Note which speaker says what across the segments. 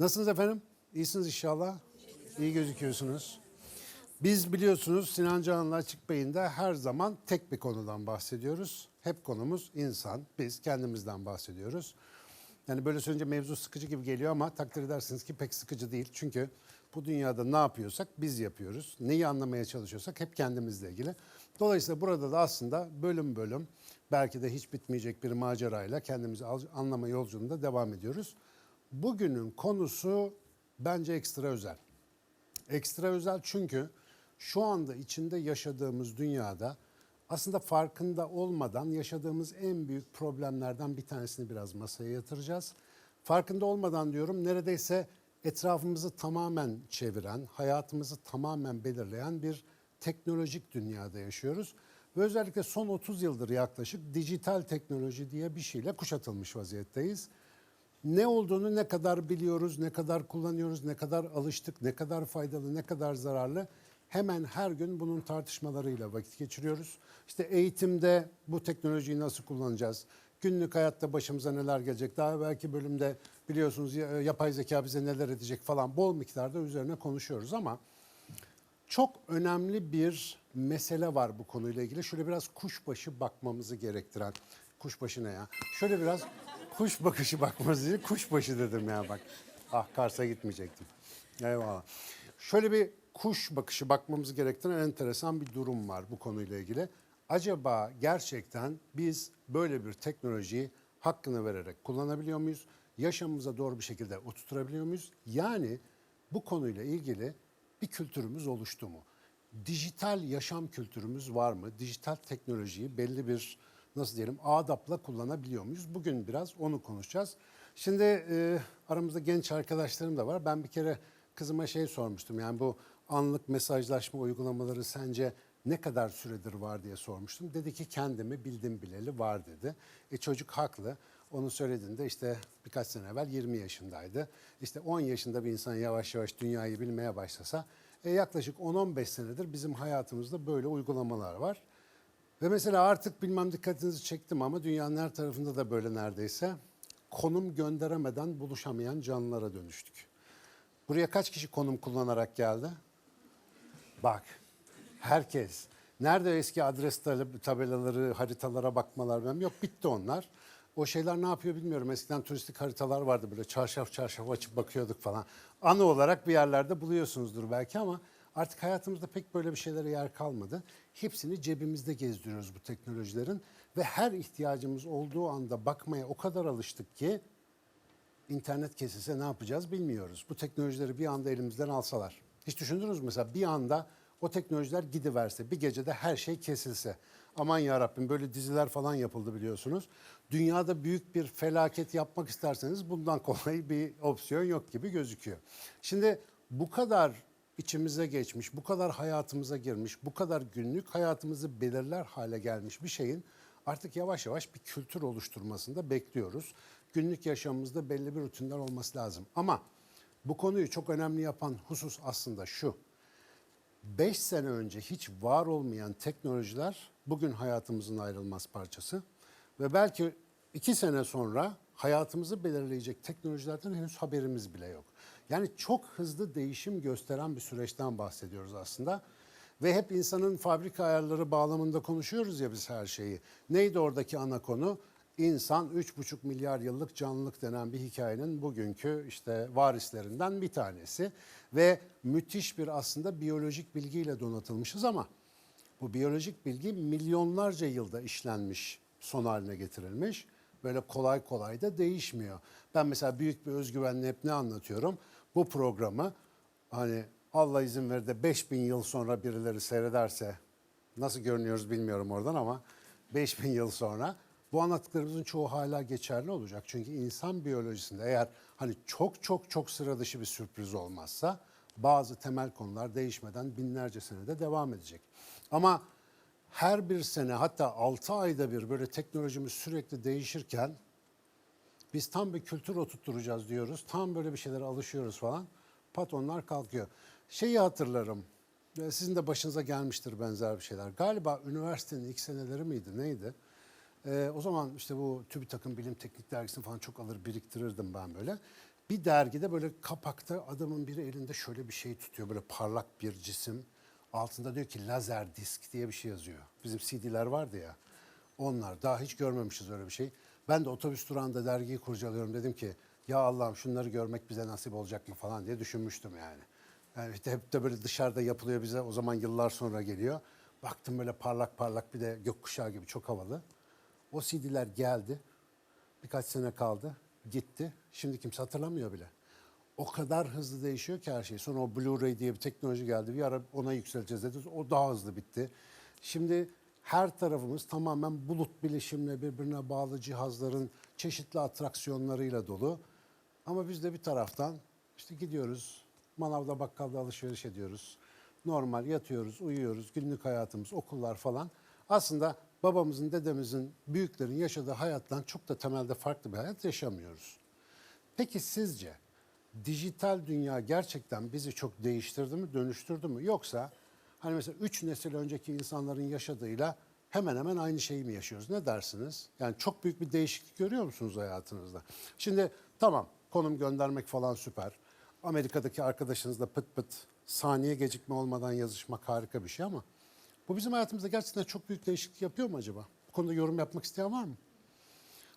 Speaker 1: Nasılsınız efendim? İyisiniz inşallah. İyi gözüküyorsunuz. Biz biliyorsunuz Sinan Canan'la Açık Beyin'de her zaman tek bir konudan bahsediyoruz. Hep konumuz insan. Biz kendimizden bahsediyoruz. Yani böyle söyleyince mevzu sıkıcı gibi geliyor ama takdir edersiniz ki pek sıkıcı değil. Çünkü bu dünyada ne yapıyorsak biz yapıyoruz. Neyi anlamaya çalışıyorsak hep kendimizle ilgili. Dolayısıyla burada da aslında bölüm bölüm belki de hiç bitmeyecek bir macerayla kendimizi anlama yolculuğunda devam ediyoruz. Bugünün konusu bence ekstra özel. Ekstra özel çünkü şu anda içinde yaşadığımız dünyada aslında farkında olmadan yaşadığımız en büyük problemlerden bir tanesini biraz masaya yatıracağız. Farkında olmadan diyorum neredeyse etrafımızı tamamen çeviren, hayatımızı tamamen belirleyen bir teknolojik dünyada yaşıyoruz. Ve özellikle son 30 yıldır yaklaşık dijital teknoloji diye bir şeyle kuşatılmış vaziyetteyiz ne olduğunu ne kadar biliyoruz, ne kadar kullanıyoruz, ne kadar alıştık, ne kadar faydalı, ne kadar zararlı hemen her gün bunun tartışmalarıyla vakit geçiriyoruz. İşte eğitimde bu teknolojiyi nasıl kullanacağız? Günlük hayatta başımıza neler gelecek? Daha belki bölümde biliyorsunuz ya- yapay zeka bize neler edecek falan bol miktarda üzerine konuşuyoruz ama çok önemli bir mesele var bu konuyla ilgili. Şöyle biraz kuşbaşı bakmamızı gerektiren. Kuşbaşı ne ya? Şöyle biraz kuş bakışı bakmamızı değil, kuşbaşı dedim ya bak. Ah Kars'a gitmeyecektim. Eyvallah. Şöyle bir kuş bakışı bakmamızı gerektiren enteresan bir durum var bu konuyla ilgili. Acaba gerçekten biz böyle bir teknolojiyi hakkını vererek kullanabiliyor muyuz? Yaşamımıza doğru bir şekilde oturtabiliyor muyuz? Yani bu konuyla ilgili bir kültürümüz oluştu mu? Dijital yaşam kültürümüz var mı? Dijital teknolojiyi belli bir nasıl diyelim adapla kullanabiliyor muyuz? Bugün biraz onu konuşacağız. Şimdi e, aramızda genç arkadaşlarım da var. Ben bir kere kızıma şey sormuştum. Yani bu anlık mesajlaşma uygulamaları sence ne kadar süredir var diye sormuştum. Dedi ki kendimi bildim bileli var dedi. E çocuk haklı. Onu söylediğinde işte birkaç sene evvel 20 yaşındaydı. İşte 10 yaşında bir insan yavaş yavaş dünyayı bilmeye başlasa e yaklaşık 10-15 senedir bizim hayatımızda böyle uygulamalar var. Ve mesela artık bilmem dikkatinizi çektim ama dünyanın her tarafında da böyle neredeyse konum gönderemeden buluşamayan canlılara dönüştük. Buraya kaç kişi konum kullanarak geldi? Bak, herkes. Nerede eski adres tab- tabelaları, haritalara bakmalar benim yok bitti onlar. O şeyler ne yapıyor bilmiyorum. Eskiden turistik haritalar vardı böyle çarşaf çarşaf açıp bakıyorduk falan. Anı olarak bir yerlerde buluyorsunuzdur belki ama artık hayatımızda pek böyle bir şeylere yer kalmadı. Hepsini cebimizde gezdiriyoruz bu teknolojilerin ve her ihtiyacımız olduğu anda bakmaya o kadar alıştık ki internet kesilse ne yapacağız bilmiyoruz. Bu teknolojileri bir anda elimizden alsalar. Hiç düşündünüz mü mesela bir anda o teknolojiler gidiverse, bir gecede her şey kesilse. Aman ya Rabbim böyle diziler falan yapıldı biliyorsunuz. Dünyada büyük bir felaket yapmak isterseniz bundan kolay bir opsiyon yok gibi gözüküyor. Şimdi bu kadar içimize geçmiş, bu kadar hayatımıza girmiş, bu kadar günlük hayatımızı belirler hale gelmiş bir şeyin artık yavaş yavaş bir kültür oluşturmasında bekliyoruz. Günlük yaşamımızda belli bir rutinler olması lazım. Ama bu konuyu çok önemli yapan husus aslında şu. 5 sene önce hiç var olmayan teknolojiler bugün hayatımızın ayrılmaz parçası. Ve belki 2 sene sonra hayatımızı belirleyecek teknolojilerden henüz haberimiz bile yok. Yani çok hızlı değişim gösteren bir süreçten bahsediyoruz aslında. Ve hep insanın fabrika ayarları bağlamında konuşuyoruz ya biz her şeyi. Neydi oradaki ana konu? İnsan 3,5 milyar yıllık canlılık denen bir hikayenin bugünkü işte varislerinden bir tanesi. Ve müthiş bir aslında biyolojik bilgiyle donatılmışız ama bu biyolojik bilgi milyonlarca yılda işlenmiş, son haline getirilmiş. Böyle kolay kolay da değişmiyor. Ben mesela büyük bir özgüvenle hep ne anlatıyorum? Bu programı hani Allah izin verir de 5000 yıl sonra birileri seyrederse nasıl görünüyoruz bilmiyorum oradan ama 5000 yıl sonra bu anlattıklarımızın çoğu hala geçerli olacak. Çünkü insan biyolojisinde eğer hani çok çok çok sıra dışı bir sürpriz olmazsa bazı temel konular değişmeden binlerce senede devam edecek. Ama her bir sene hatta 6 ayda bir böyle teknolojimiz sürekli değişirken biz tam bir kültür oturtturacağız diyoruz. Tam böyle bir şeylere alışıyoruz falan. Patronlar kalkıyor. Şeyi hatırlarım. e, Sizin de başınıza gelmiştir benzer bir şeyler. Galiba üniversitenin ilk seneleri miydi neydi? Ee, o zaman işte bu TÜBİTAK'ın bilim teknik dergisini falan çok alır biriktirirdim ben böyle. Bir dergide böyle kapakta adamın biri elinde şöyle bir şey tutuyor. Böyle parlak bir cisim. Altında diyor ki lazer disk diye bir şey yazıyor. Bizim CD'ler vardı ya. Onlar. Daha hiç görmemişiz öyle bir şey. Ben de otobüs durağında dergiyi kurcalıyorum. Dedim ki ya Allah'ım şunları görmek bize nasip olacak mı falan diye düşünmüştüm yani. Yani işte hep de böyle dışarıda yapılıyor bize. O zaman yıllar sonra geliyor. Baktım böyle parlak parlak bir de gökkuşağı gibi çok havalı. O CD'ler geldi. Birkaç sene kaldı. Gitti. Şimdi kimse hatırlamıyor bile. O kadar hızlı değişiyor ki her şey. Sonra o Blu-ray diye bir teknoloji geldi. Bir ara ona yükseleceğiz dedi. O daha hızlı bitti. Şimdi her tarafımız tamamen bulut bilişimle birbirine bağlı cihazların çeşitli atraksiyonlarıyla dolu. Ama biz de bir taraftan işte gidiyoruz, manavda bakkalda alışveriş ediyoruz. Normal yatıyoruz, uyuyoruz, günlük hayatımız, okullar falan. Aslında babamızın, dedemizin, büyüklerin yaşadığı hayattan çok da temelde farklı bir hayat yaşamıyoruz. Peki sizce dijital dünya gerçekten bizi çok değiştirdi mi, dönüştürdü mü? Yoksa hani mesela üç nesil önceki insanların yaşadığıyla hemen hemen aynı şeyi mi yaşıyoruz? Ne dersiniz? Yani çok büyük bir değişiklik görüyor musunuz hayatınızda? Şimdi tamam konum göndermek falan süper. Amerika'daki arkadaşınızla pıt pıt saniye gecikme olmadan yazışmak harika bir şey ama bu bizim hayatımızda gerçekten çok büyük değişiklik yapıyor mu acaba? Bu konuda yorum yapmak isteyen var mı?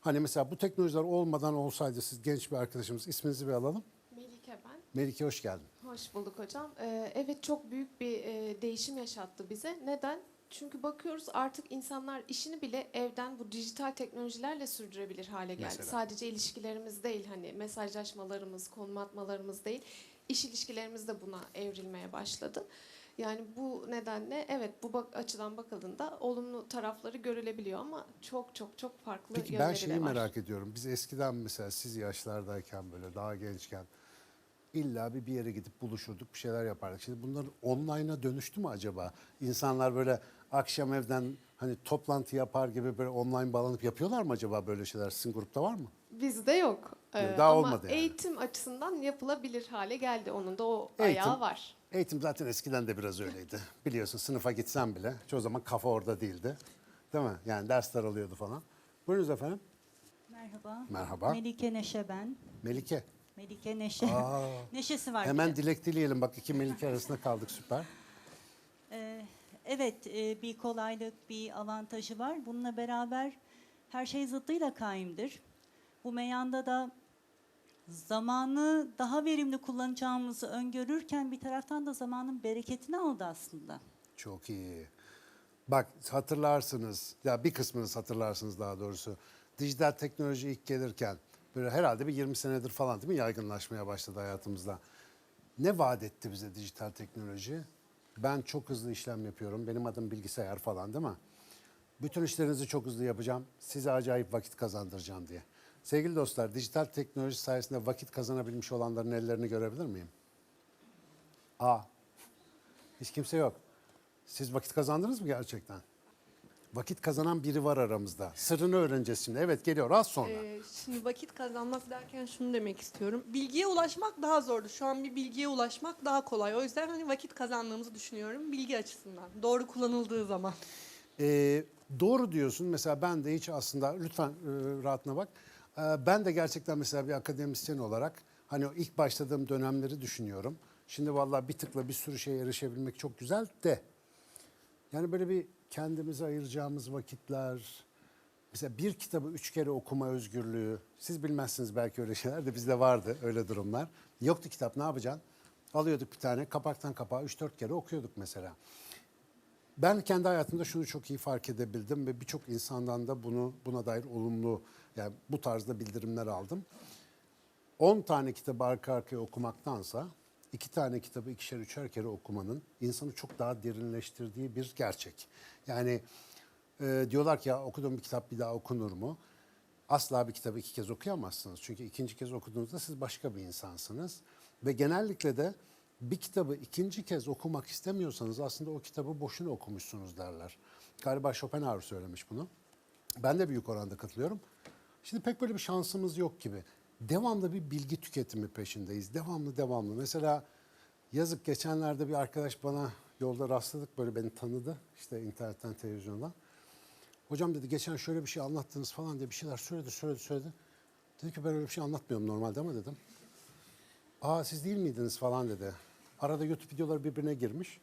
Speaker 1: Hani mesela bu teknolojiler olmadan olsaydı siz genç bir arkadaşımız isminizi bir alalım.
Speaker 2: Melike ben.
Speaker 1: Hoş geldin.
Speaker 2: Hoş bulduk hocam. Ee, evet çok büyük bir e, değişim yaşattı bize. Neden? Çünkü bakıyoruz artık insanlar işini bile evden bu dijital teknolojilerle sürdürebilir hale geldi.
Speaker 1: Mesela?
Speaker 2: Sadece ilişkilerimiz değil hani mesajlaşmalarımız, konum değil. İş ilişkilerimiz de buna evrilmeye başladı. Yani bu nedenle evet bu bak açıdan bakıldığında olumlu tarafları görülebiliyor ama çok çok çok farklı
Speaker 1: Peki ben
Speaker 2: yönleri
Speaker 1: şeyi
Speaker 2: de var.
Speaker 1: merak ediyorum. Biz eskiden mesela siz yaşlardayken böyle daha gençken illa bir bir yere gidip buluşurduk, bir şeyler yapardık. Şimdi bunlar online'a dönüştü mü acaba? İnsanlar böyle akşam evden hani toplantı yapar gibi böyle online bağlanıp yapıyorlar mı acaba böyle şeyler? Sizin grupta var mı?
Speaker 2: Bizde yok. Ee,
Speaker 1: daha
Speaker 2: ama
Speaker 1: olmadı yani.
Speaker 2: eğitim açısından yapılabilir hale geldi. Onun da o
Speaker 1: Eğitim.
Speaker 2: ayağı var.
Speaker 1: Eğitim zaten eskiden de biraz öyleydi. Biliyorsun sınıfa gitsen bile çoğu zaman kafa orada değildi. Değil mi? Yani dersler alıyordu falan. Buyurunuz efendim.
Speaker 3: Merhaba.
Speaker 1: Merhaba.
Speaker 3: Melike Neşe ben.
Speaker 1: Melike.
Speaker 3: Melike Neşe.
Speaker 1: Aa,
Speaker 3: Neşesi var.
Speaker 1: hemen
Speaker 3: de.
Speaker 1: dilek dileyelim. Bak iki Melike arasında kaldık süper.
Speaker 3: Ee, evet e, bir kolaylık, bir avantajı var. Bununla beraber her şey zıttıyla kaimdir. Bu meyanda da zamanı daha verimli kullanacağımızı öngörürken bir taraftan da zamanın bereketini aldı aslında.
Speaker 1: Çok iyi. Bak hatırlarsınız, ya bir kısmınız hatırlarsınız daha doğrusu. Dijital teknoloji ilk gelirken böyle herhalde bir 20 senedir falan değil mi yaygınlaşmaya başladı hayatımızda. Ne vaat etti bize dijital teknoloji? Ben çok hızlı işlem yapıyorum. Benim adım bilgisayar falan değil mi? Bütün işlerinizi çok hızlı yapacağım. Size acayip vakit kazandıracağım diye. Sevgili dostlar, dijital teknoloji sayesinde vakit kazanabilmiş olanların ellerini görebilir miyim? A. Hiç kimse yok. Siz vakit kazandınız mı gerçekten? Vakit kazanan biri var aramızda. Sırrını öğreneceğiz şimdi. Evet geliyor az sonra.
Speaker 4: Ee, şimdi vakit kazanmak derken şunu demek istiyorum. Bilgiye ulaşmak daha zordu. Şu an bir bilgiye ulaşmak daha kolay. O yüzden hani vakit kazandığımızı düşünüyorum bilgi açısından. Doğru kullanıldığı zaman.
Speaker 1: Ee, doğru diyorsun. Mesela ben de hiç aslında lütfen e, rahatına bak. Ee, ben de gerçekten mesela bir akademisyen olarak hani o ilk başladığım dönemleri düşünüyorum. Şimdi vallahi bir tıkla bir sürü şeye erişebilmek çok güzel de. Yani böyle bir kendimize ayıracağımız vakitler, mesela bir kitabı üç kere okuma özgürlüğü. Siz bilmezsiniz belki öyle şeyler de bizde vardı öyle durumlar. Yoktu kitap ne yapacaksın? Alıyorduk bir tane kapaktan kapağa üç dört kere okuyorduk mesela. Ben kendi hayatımda şunu çok iyi fark edebildim ve birçok insandan da bunu buna dair olumlu yani bu tarzda bildirimler aldım. 10 tane kitabı arka arkaya okumaktansa iki tane kitabı ikişer üçer kere okumanın insanı çok daha derinleştirdiği bir gerçek. Yani e, diyorlar ki ya okuduğum bir kitap bir daha okunur mu? Asla bir kitabı iki kez okuyamazsınız. Çünkü ikinci kez okuduğunuzda siz başka bir insansınız. Ve genellikle de bir kitabı ikinci kez okumak istemiyorsanız aslında o kitabı boşuna okumuşsunuz derler. Galiba Schopenhauer söylemiş bunu. Ben de büyük oranda katılıyorum. Şimdi pek böyle bir şansımız yok gibi. Devamlı bir bilgi tüketimi peşindeyiz. Devamlı devamlı. Mesela yazık geçenlerde bir arkadaş bana yolda rastladık böyle beni tanıdı. işte internetten televizyondan. Hocam dedi geçen şöyle bir şey anlattınız falan diye bir şeyler söyledi söyledi söyledi. Dedi ki ben öyle bir şey anlatmıyorum normalde ama dedim. Aa siz değil miydiniz falan dedi. Arada YouTube videoları birbirine girmiş.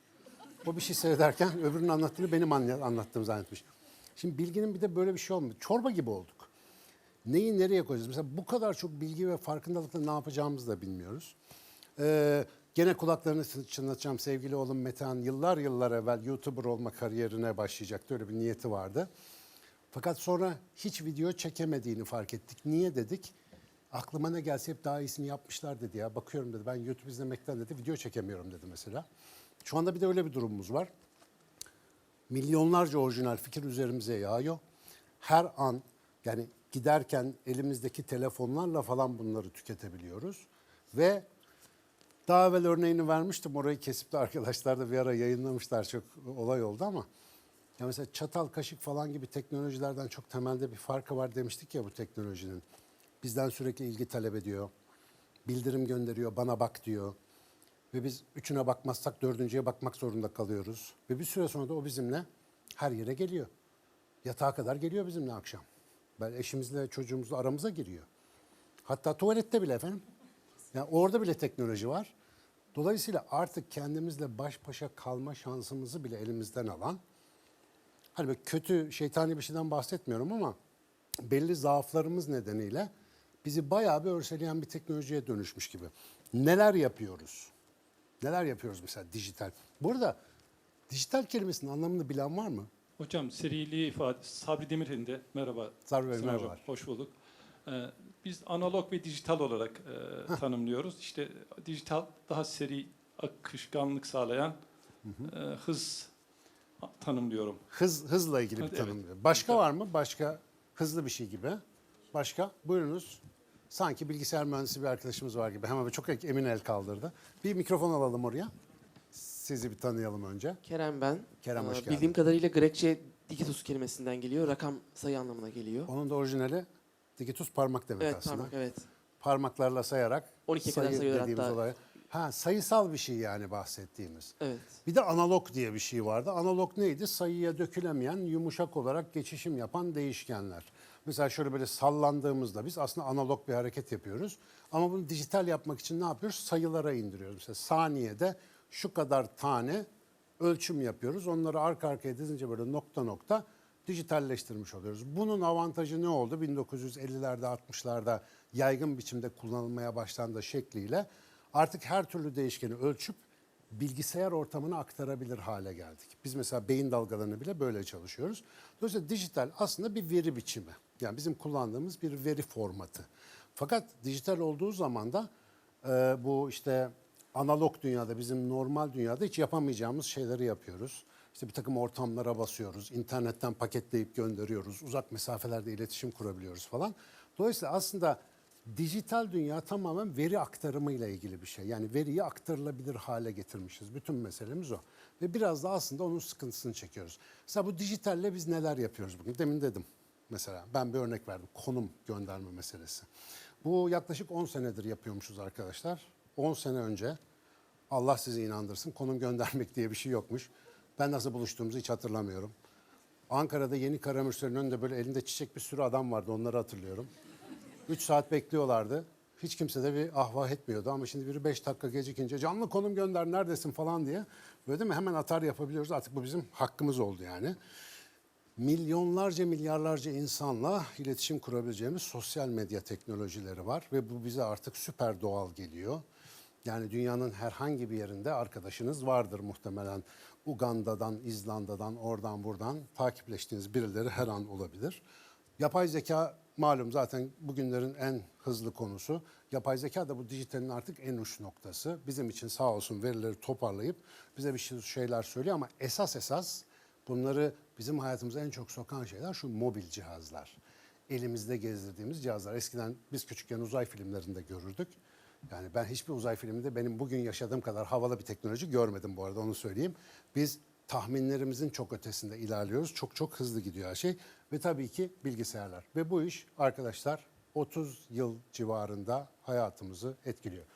Speaker 1: O bir şey seyrederken öbürünün anlattığını benim anla- anlattığımı zannetmiş. Şimdi bilginin bir de böyle bir şey olmuyor. Çorba gibi olduk. Neyi nereye koyacağız? Mesela bu kadar çok bilgi ve farkındalıkla ne yapacağımızı da bilmiyoruz. Ee, gene kulaklarını çınlatacağım sevgili oğlum Metehan yıllar yıllar evvel YouTuber olma kariyerine başlayacaktı. Öyle bir niyeti vardı. Fakat sonra hiç video çekemediğini fark ettik. Niye dedik? Aklıma ne gelse hep daha iyisini yapmışlar dedi ya. Bakıyorum dedi ben YouTube izlemekten dedi video çekemiyorum dedi mesela. Şu anda bir de öyle bir durumumuz var. Milyonlarca orijinal fikir üzerimize yağıyor. Her an yani giderken elimizdeki telefonlarla falan bunları tüketebiliyoruz. Ve daha evvel örneğini vermiştim. Orayı kesip de arkadaşlar da bir ara yayınlamışlar. Çok olay oldu ama. Ya mesela çatal, kaşık falan gibi teknolojilerden çok temelde bir farkı var demiştik ya bu teknolojinin. Bizden sürekli ilgi talep ediyor. Bildirim gönderiyor, bana bak diyor. Ve biz üçüne bakmazsak dördüncüye bakmak zorunda kalıyoruz. Ve bir süre sonra da o bizimle her yere geliyor. Yatağa kadar geliyor bizimle akşam. Ben eşimizle çocuğumuzla aramıza giriyor. Hatta tuvalette bile efendim. Yani orada bile teknoloji var. Dolayısıyla artık kendimizle baş başa kalma şansımızı bile elimizden alan, hani böyle kötü şeytani bir şeyden bahsetmiyorum ama belli zaaflarımız nedeniyle bizi bayağı bir örseleyen bir teknolojiye dönüşmüş gibi. Neler yapıyoruz? Neler yapıyoruz mesela dijital? Burada dijital kelimesinin anlamını bilen var mı?
Speaker 5: Hocam seriliği ifade Sabri Demirel'in de merhaba.
Speaker 1: Sabri Bey.
Speaker 5: Hocam, hoş bulduk. Ee, biz analog ve dijital olarak e, tanımlıyoruz. İşte dijital daha seri akışkanlık sağlayan e, hız tanımlıyorum.
Speaker 1: Hız hızla ilgili bir
Speaker 5: Evet.
Speaker 1: tanım. Başka var mı? Başka hızlı bir şey gibi. Başka? Buyurunuz. Sanki bilgisayar mühendisi bir arkadaşımız var gibi. Hemen çok emin el kaldırdı. Bir mikrofon alalım oraya. Sizi bir tanıyalım önce.
Speaker 6: Kerem ben.
Speaker 1: Kerem, hoş
Speaker 6: Ee,
Speaker 1: geldin.
Speaker 6: Bildiğim kadarıyla Grekçe digitus kelimesinden geliyor. Rakam sayı anlamına geliyor.
Speaker 1: Onun da orijinali digitus parmak demek
Speaker 6: evet
Speaker 1: aslında.
Speaker 6: parmak evet.
Speaker 1: Parmaklarla sayarak
Speaker 6: 12'ye kadar sayıyorlar
Speaker 1: dediğimiz
Speaker 6: hatta.
Speaker 1: olay. Ha sayısal bir şey yani bahsettiğimiz.
Speaker 6: Evet.
Speaker 1: Bir de analog diye bir şey vardı. Analog neydi? Sayıya dökülemeyen, yumuşak olarak geçişim yapan değişkenler. Mesela şöyle böyle sallandığımızda biz aslında analog bir hareket yapıyoruz. Ama bunu dijital yapmak için ne yapıyoruz? Sayılara indiriyoruz. Mesela saniyede şu kadar tane ölçüm yapıyoruz. Onları arka arkaya dizince böyle nokta nokta dijitalleştirmiş oluyoruz. Bunun avantajı ne oldu? 1950'lerde 60'larda yaygın biçimde kullanılmaya başlandığı şekliyle artık her türlü değişkeni ölçüp bilgisayar ortamına aktarabilir hale geldik. Biz mesela beyin dalgalarını bile böyle çalışıyoruz. Dolayısıyla dijital aslında bir veri biçimi. Yani bizim kullandığımız bir veri formatı. Fakat dijital olduğu zaman da e, bu işte analog dünyada bizim normal dünyada hiç yapamayacağımız şeyleri yapıyoruz. İşte bir takım ortamlara basıyoruz, internetten paketleyip gönderiyoruz, uzak mesafelerde iletişim kurabiliyoruz falan. Dolayısıyla aslında dijital dünya tamamen veri aktarımıyla ilgili bir şey. Yani veriyi aktarılabilir hale getirmişiz. Bütün meselemiz o. Ve biraz da aslında onun sıkıntısını çekiyoruz. Mesela bu dijitalle biz neler yapıyoruz bugün? Demin dedim mesela ben bir örnek verdim. Konum gönderme meselesi. Bu yaklaşık 10 senedir yapıyormuşuz arkadaşlar. 10 sene önce Allah sizi inandırsın konum göndermek diye bir şey yokmuş. Ben nasıl buluştuğumuzu hiç hatırlamıyorum. Ankara'da yeni Karamürsel'in önünde böyle elinde çiçek bir sürü adam vardı onları hatırlıyorum. 3 saat bekliyorlardı. Hiç kimse de bir ahvah etmiyordu ama şimdi biri 5 dakika gecikince canlı konum gönder neredesin falan diye. Böyle değil mi hemen atar yapabiliyoruz artık bu bizim hakkımız oldu yani. Milyonlarca milyarlarca insanla iletişim kurabileceğimiz sosyal medya teknolojileri var ve bu bize artık süper doğal geliyor. Yani dünyanın herhangi bir yerinde arkadaşınız vardır muhtemelen. Uganda'dan, İzlanda'dan, oradan buradan takipleştiğiniz birileri her an olabilir. Yapay zeka malum zaten bugünlerin en hızlı konusu. Yapay zeka da bu dijitalin artık en uç noktası. Bizim için sağ olsun verileri toparlayıp bize bir şey- şeyler söylüyor ama esas esas bunları bizim hayatımıza en çok sokan şeyler şu mobil cihazlar. Elimizde gezdirdiğimiz cihazlar. Eskiden biz küçükken uzay filmlerinde görürdük. Yani ben hiçbir uzay filminde benim bugün yaşadığım kadar havalı bir teknoloji görmedim bu arada onu söyleyeyim. Biz tahminlerimizin çok ötesinde ilerliyoruz. Çok çok hızlı gidiyor her şey. Ve tabii ki bilgisayarlar. Ve bu iş arkadaşlar 30 yıl civarında hayatımızı etkiliyor.